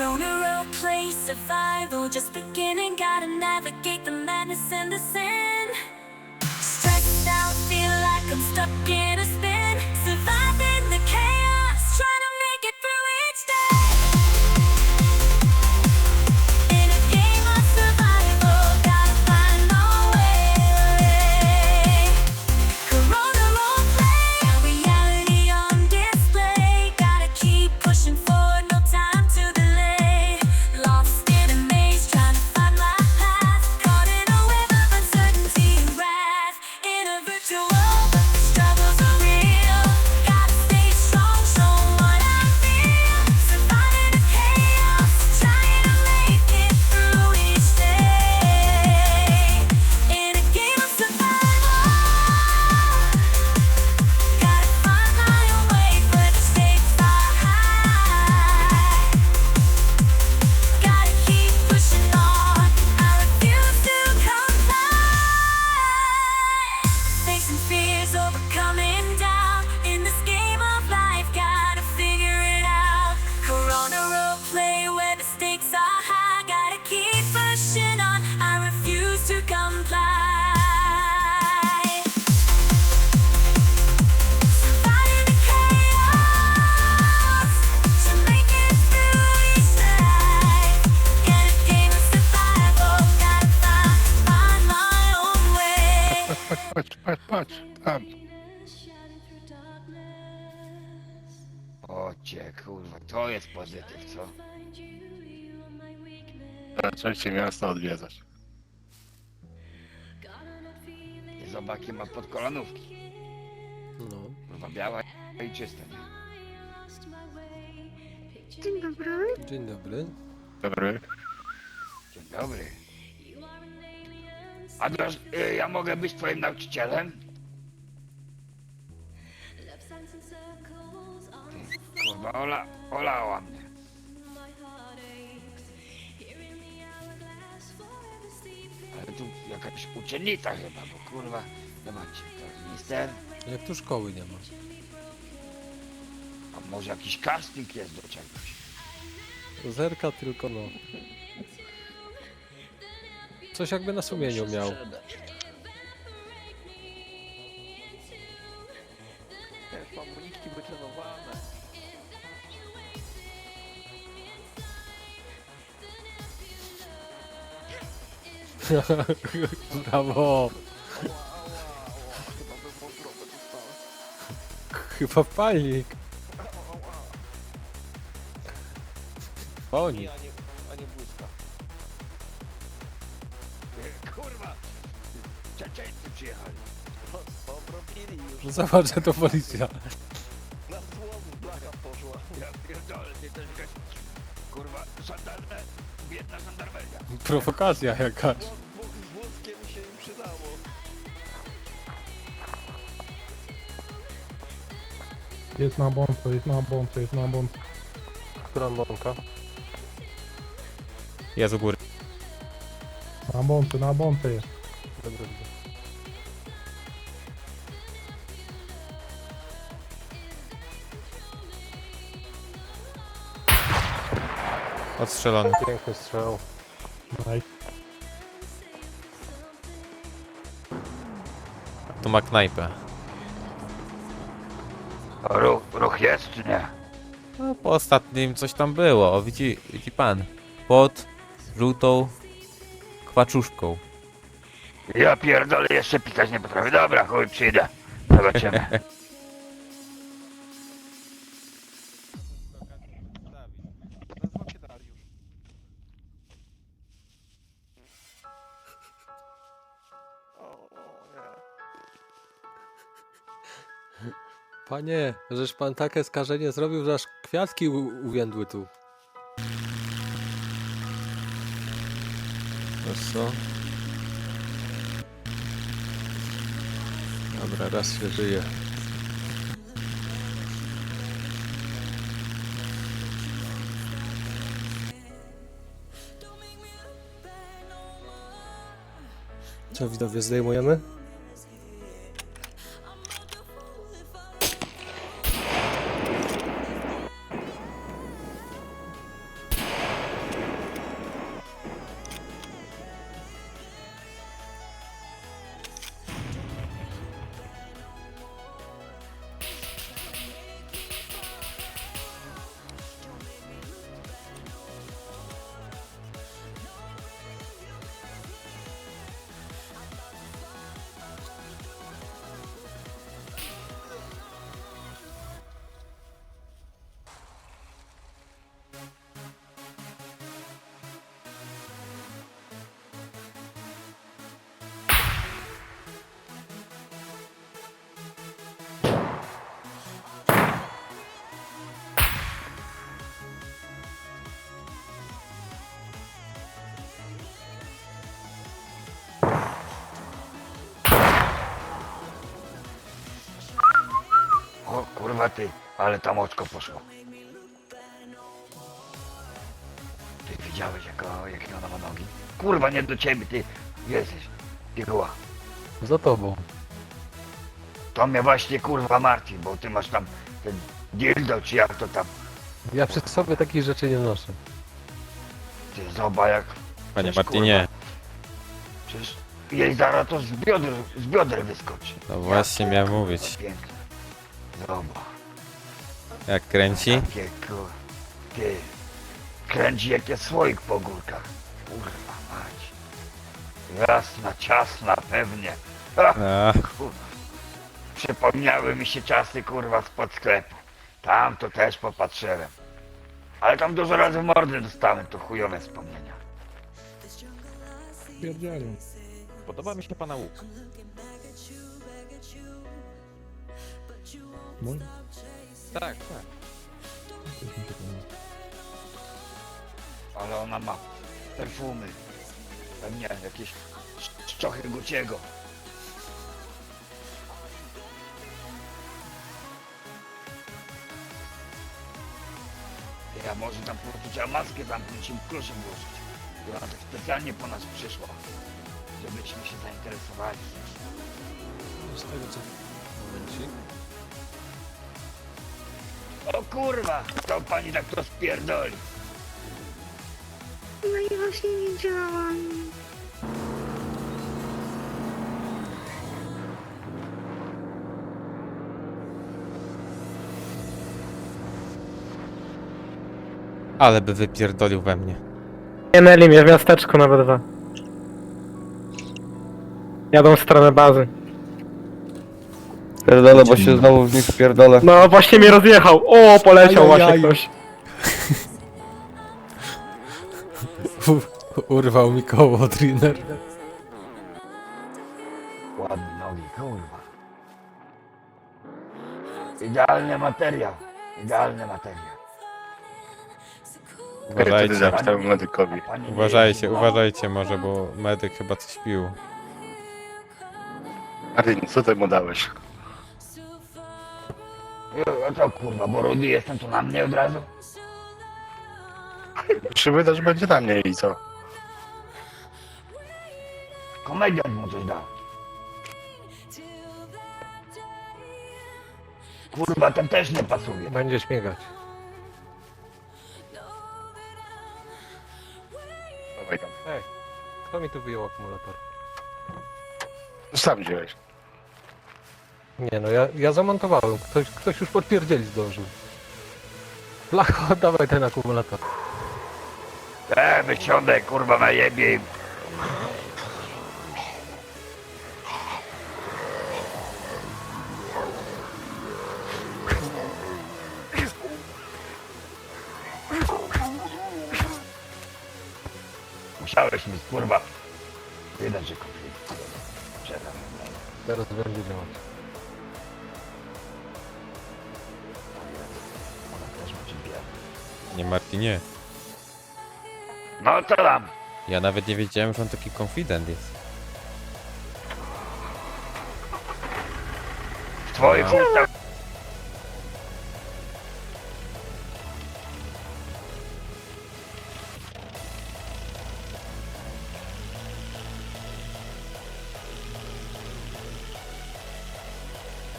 Corona road play survival just beginning. Gotta navigate the madness and the sin. Stressed out, feel like I'm stuck in a spin. Patrz, tam. O cię kurwa, to jest pozytyw, co? Zaczęcie miasto odwiedzać. Jakie ma podkolanówki. No. Kurwa, biała i czysta, nie? Dzień dobry. Dobry. Dzień dobry. Adrian, y, ja mogę być twoim nauczycielem? Kurwa, Ola, olała mnie. Ale tu jakaś uczennica chyba, bo kurwa, zobaczcie, to jest minister, Jak tu szkoły nie ma. a może jakiś casting jest do czegoś. Zerka tylko no. Coś jakby na sumieniu miał. Też Brawo! Chyba bym wątrobę dostałem. Chyba palnik. Oni. A nie, a nie błyska. Kurwa, Czeczeńcy przyjechali. Poprobili już. Zobacz, że to policja. Na złom blacha poszła. Ja pierdolę, ty też jakaś, kurwa, żandarmę, biedna żandarmeria. Prowokacja jakaś. Jest na bące, jest na bące, jest na bące. Która bąka? Jest u góry. Na bące, na bące jest. Dobra, widzę. Odstrzelony. Piękny strzał. Nice. Tu ma knajpę. Ruch, ruch jest czy nie? No, po ostatnim coś tam było. O, widzi, widzi pan. Pod żółtą kwaczuszką. Ja pierdolę, jeszcze pisać nie potrafię. Dobra, chuj, przyjdę. Zobaczymy. Panie, żeż pan takie skażenie zrobił, że aż kwiatki u- uwiędły tu. Wiesz co? Dobra, raz się żyje. Co widzowie zdejmujemy? Ale tam oczko poszło. Ty widziałeś jak, jakie ona ma nogi? Kurwa nie do ciebie, ty jesteś. Piguła. Za tobą. To mnie właśnie kurwa martwi, bo ty masz tam ten dildo czy jak to tam. Ja przy sobie takich rzeczy nie noszę. Ty zoba jak... Panie Przecież, Martinie, Przecież jej zaraz to z bioder, z bioder wyskoczy. no właśnie miałem mówić. Piękne. Zoba. Jak kręci? Takie kur... Ty. Kręci jak jest słoik po górkach. Kurwa mać. Jasna, ciasna pewnie. Ha, A, kurwa. Przypomniały mi się czasy kurwa spod sklepu. Tam to też popatrzyłem. Ale tam dużo razy mordy dostałem, to chujowe wspomnienia. Pierdzielą. Podoba mi się pana łuk. Mój? Tak, tak. Coś mi się podoba. Ale ona ma perfumy. Pewnie jakieś sz- szczochy Guciego. Ja może tam po prostu trzeba maskę zamknąć i klucze włożyć. I ona tak specjalnie po nas przyszła. Żebyśmy się zainteresowali. Z tego co... Momencik. Kurwa! To pani tak to spierdoli. No i właśnie nie działam. ale by wypierdolił we mnie. Mieli mnie w miasteczku nawet dwa. Jadą w stronę bazy. Pierdolę, bo się znowu w nich wpierdolę. No właśnie mnie rozjechał. O, poleciał właśnie Ajajaj. ktoś. Urwał mi koło Driner. Ładne nogi, kurwa. Idealny materiał. Idealny materiał. Uważajcie, medykowi. Pani uważajcie, jest- uważajcie może, bo medyk chyba coś pił. Martin, co ty mu dałeś? Jo, A co kurwa, bo rudy jestem to na mnie od razu? Czy wydasz będzie na mnie i co? Komediant mu coś dał. Kurwa, ten też nie pasuje. Będzie śmigać. Dawaj tam. Ej, kto mi tu wyjął akumulator? Sam wziąłeś. Nie no, ja, ja zamontowałem. Ktoś, ktoś już podpierdzieli zdążył. Blacho, dawaj ten akumulator. E, wysiądę, kurwa, na jebie. Musiałeś mi, kurwa. Widać, że konflikt. Czekam. Teraz będzie działać. Nie Martinie. No to tam. Ja nawet nie wiedziałem, że on taki konfident jest. W twoich ustach.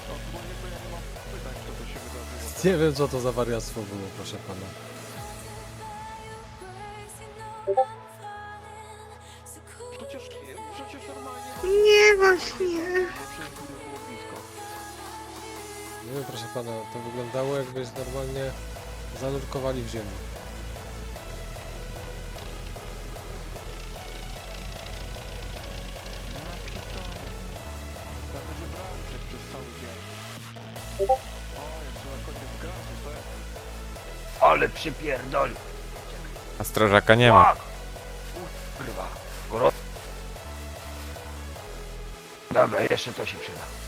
No, co się wydarzyło. Nie wiem co to za wariactwo było, proszę pana. Wyglądało jakby normalnie zanurkowali w ziemi. Tak? Ale przypierdoli. A strażaka nie ma. Kurwa. Gro... Dobra, jeszcze to się przyda.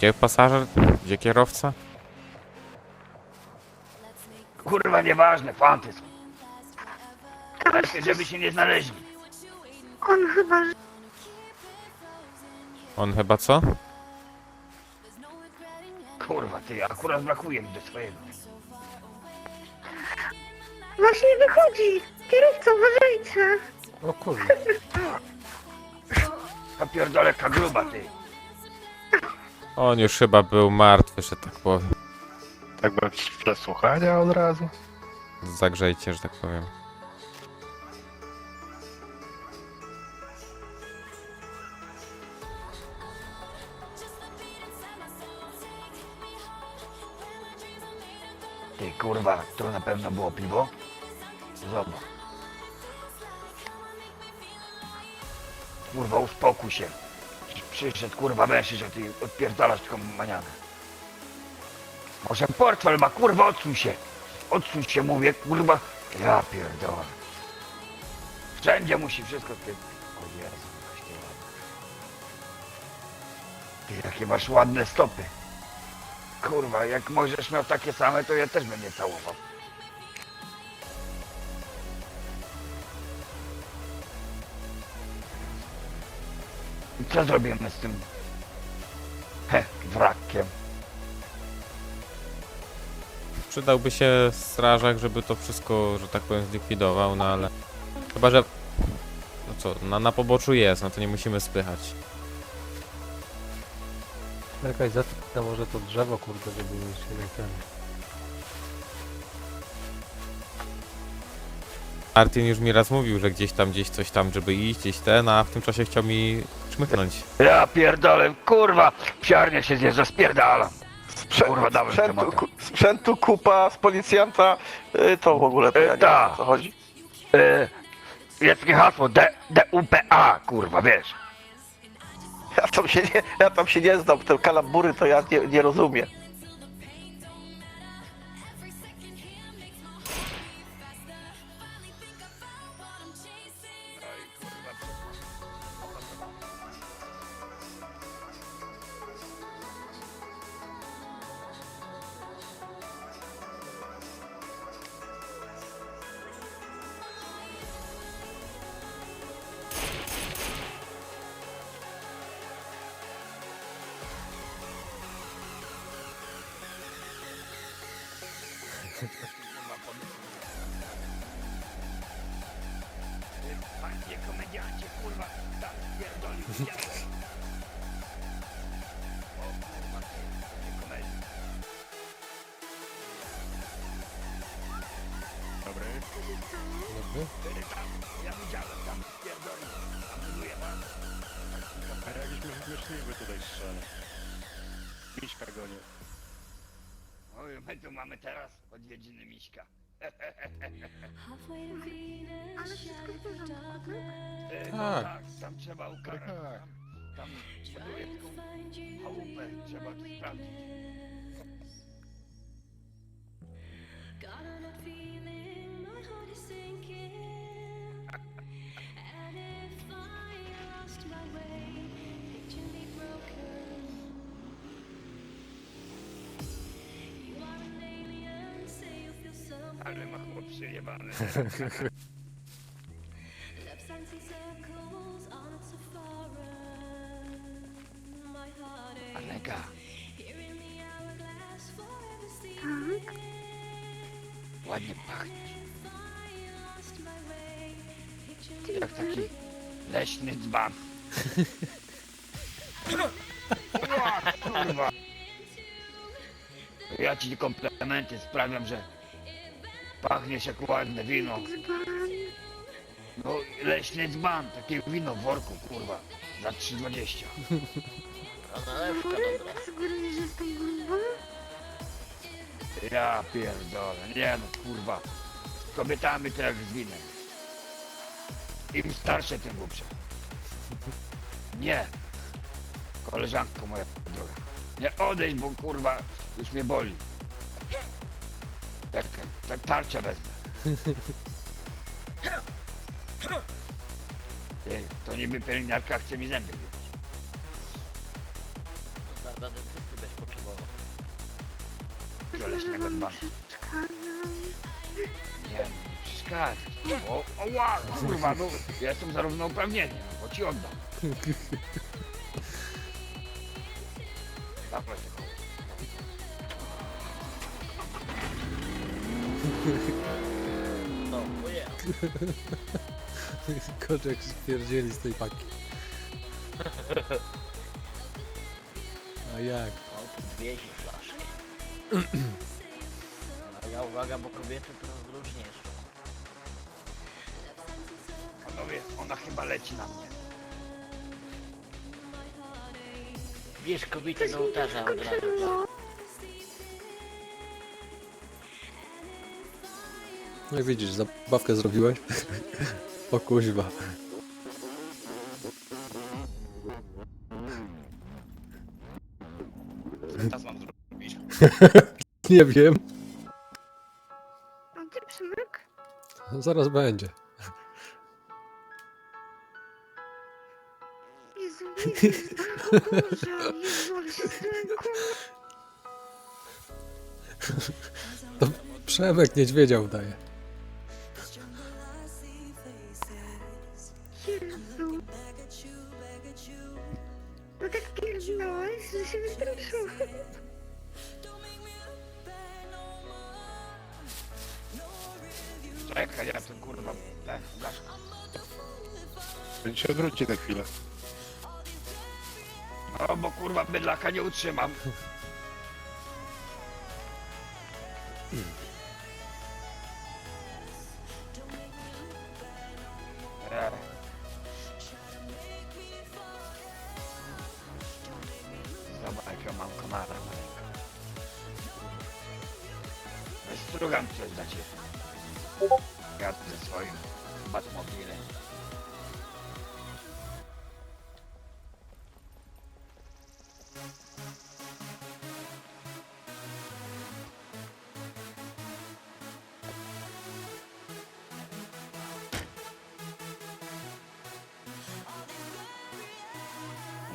Gdzie pasażer? Gdzie kierowca? kurwa nieważne, fanty są. Lepiej, żeby się nie znaleźli. On chyba co? Kurwa, ty, akurat brakuje mi do swojego. Właśnie wychodzi! Kierowca, uważajcie! O kurde. Ta pierdoleka gruba, ty. On już chyba był martwy, że tak powiem. Tak bez przesłuchania od razu. Zagrzejcie, że tak powiem. Ty, kurwa, to na pewno było piwo? Zobacz. Kurwa, uspokój się. Przyszedł, kurwa, mężczyzn, a ty odpierdalasz tylko manianę. Może portfel ma, kurwa, odsuń się. Odsuń się, mówię, kurwa. Ja pierdolę. Wszędzie musi wszystko ty. O Jezu, ty ładny. Ty, jakie masz ładne stopy. Kurwa, jak możesz miał takie same, to ja też nie całował. I co zrobimy z tym? He, wrakiem. Przydałby się strażak, żeby to wszystko, że tak powiem, zlikwidował, no ale... Chyba, że... No co, na, na poboczu jest, no to nie musimy spychać. Jakaś zatka może to drzewo, kurde, żeby się nie ten... Martin już mi raz mówił, że gdzieś tam, gdzieś coś tam, żeby iść, gdzieś ten, a w tym czasie chciał mi czmychnąć. Ja pierdolę, kurwa, psiarnia się zjeżdża, spierdalam. Kurwa, dałem Sprzętu, tematę. ku, sprzętu kupa z policjanta, y, to w ogóle to Y, ja nie ta. o co chodzi. E, jest takie hasło, D, DUPA, kurwa, wiesz. Ja tam się nie, ja tam się nie znam, te kalambury to ja nie, nie rozumiem. Oj, my tu mamy teraz odwiedziny Miśka. Ale wszystko w porządku, tak? E, no Tak. tak, tam trzeba ukarać. Tak. Tam, tam buduje taką chałupę, trzeba tu sprawdzić. Got feeling, My heart aches. Alega, sleeping. ładnie pachnie. Jak taki leśny dzban. Kurwa. Ja ci komplementy sprawiam, że pachniesz jak ładne wino. No leśny dzban, takie wino w worku, kurwa. Za 3,20. Z góry, że jestem gruba? Ja pierdolę, nie no kurwa. Z kobietami to jak z winem. Im starsze, tym głupsze. Nie. Koleżanko moja droga. Nie odejdź, bo kurwa już mnie boli. Tak, tak tarczę wezmę. Ty, to niby pielęgniarka chce mi zęby wybić. Do leśnego dzbana. Czekaj. skacz. O, o, ła, kurwa, no, ja jestem zarówno uprawnienie, bo ci oddam. Dawaj tego. Koczek spierdzieli z tej paki. A jak? Wiezie flaszkę. A ja uwaga, bo kobiety to różnie są. Panowie, ona chyba leci na mnie. Bierz kobietę do ołtarza od razu. No i widzisz, zabawkę zrobiłeś? o kuźwa. Teraz mam zrobić. Nie wiem. A ty Przemek? Zaraz będzie. Jezu, Jezu, Boże, Jezu, ale się zlękłam. Przemek niedźwiedzia udaje. Będzie się odwrócić na chwilę. No, bo kurwa bydlaka nie utrzymam.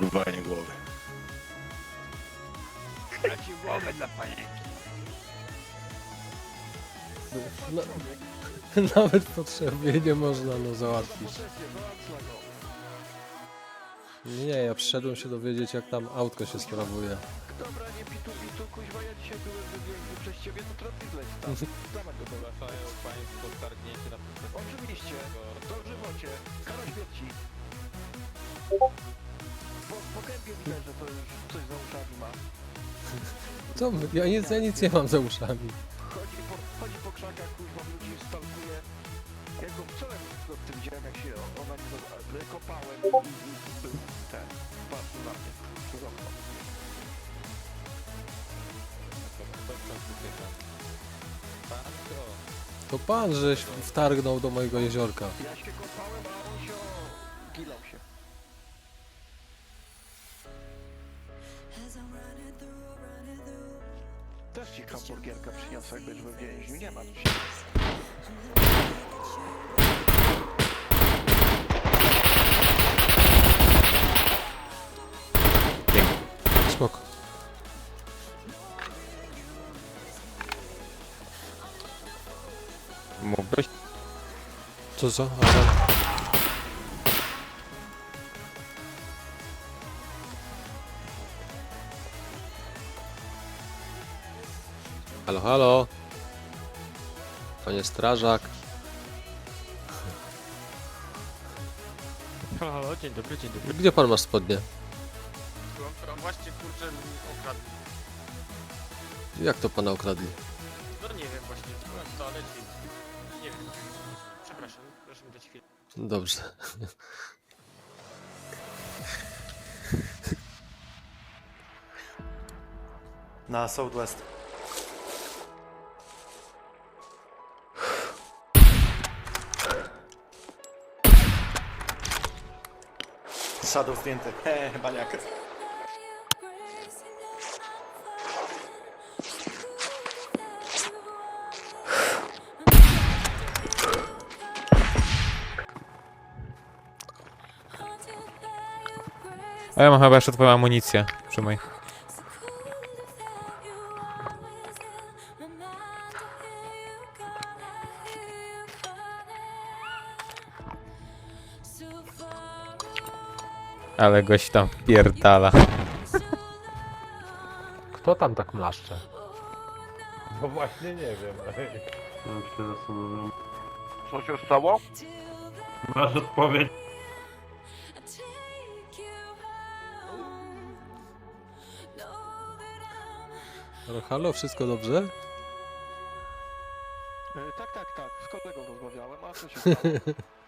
Urwanie głowy. Traci głowę dla panienki. No, nawet potrzebnie nie można no załatwić. Nie, ja przyszedłem się dowiedzieć jak tam autko się sprawuje. Dobra, nie pitu, pitu, kuźwa, ja dzisiaj byłem wybiegły przez ciebie, to trochę zleć tam. Dawaj go dobra. Zgłaszają państwo targnięcie na Oczywiście, dożywocie, kara śmierci. Po, gębie widać, że to już coś za uszami ma. Co my? Ja nic, ja nic nie mam za uszami. Chodzi po, chodzi po krzakach, kuźwa, ludzi stalkuje. Jak go wczoraj w tym widziałem, jak się ona nie do... kopałem i, i, i był ten, patrzył na mnie przez okno. To pan żeś wtargnął do mojego jeziorka. Ja się kopałem, a on się o... gilał się. Hamburgierka przyniosę, jak będziesz w więźniu. Nie ma tu się. Spoko. Mógłbyś? Co co? Ale... Halo, halo. Panie strażak. Halo, halo, dzień dobry, dzień dobry. Gdzie pan masz spodnie? Właśnie kurczę okradł. Jak to pana okradli? No nie wiem właśnie, byłem w toalecie i nie wiem. Przepraszam, proszę mi dać chwilę. Dobrze. Na Southwest. Shadow zdjęty. Hehe, baniak. A ja mam chyba jeszcze twoją amunicję. Trzymaj. Ale goś tam pierdala. Kto tam tak mlaszcze? No właśnie nie wiem. Co się stało? Masz odpowiedź. Halo, halo, wszystko dobrze? E, tak, tak, tak. Z kolegą rozmawiałem, a co się stało?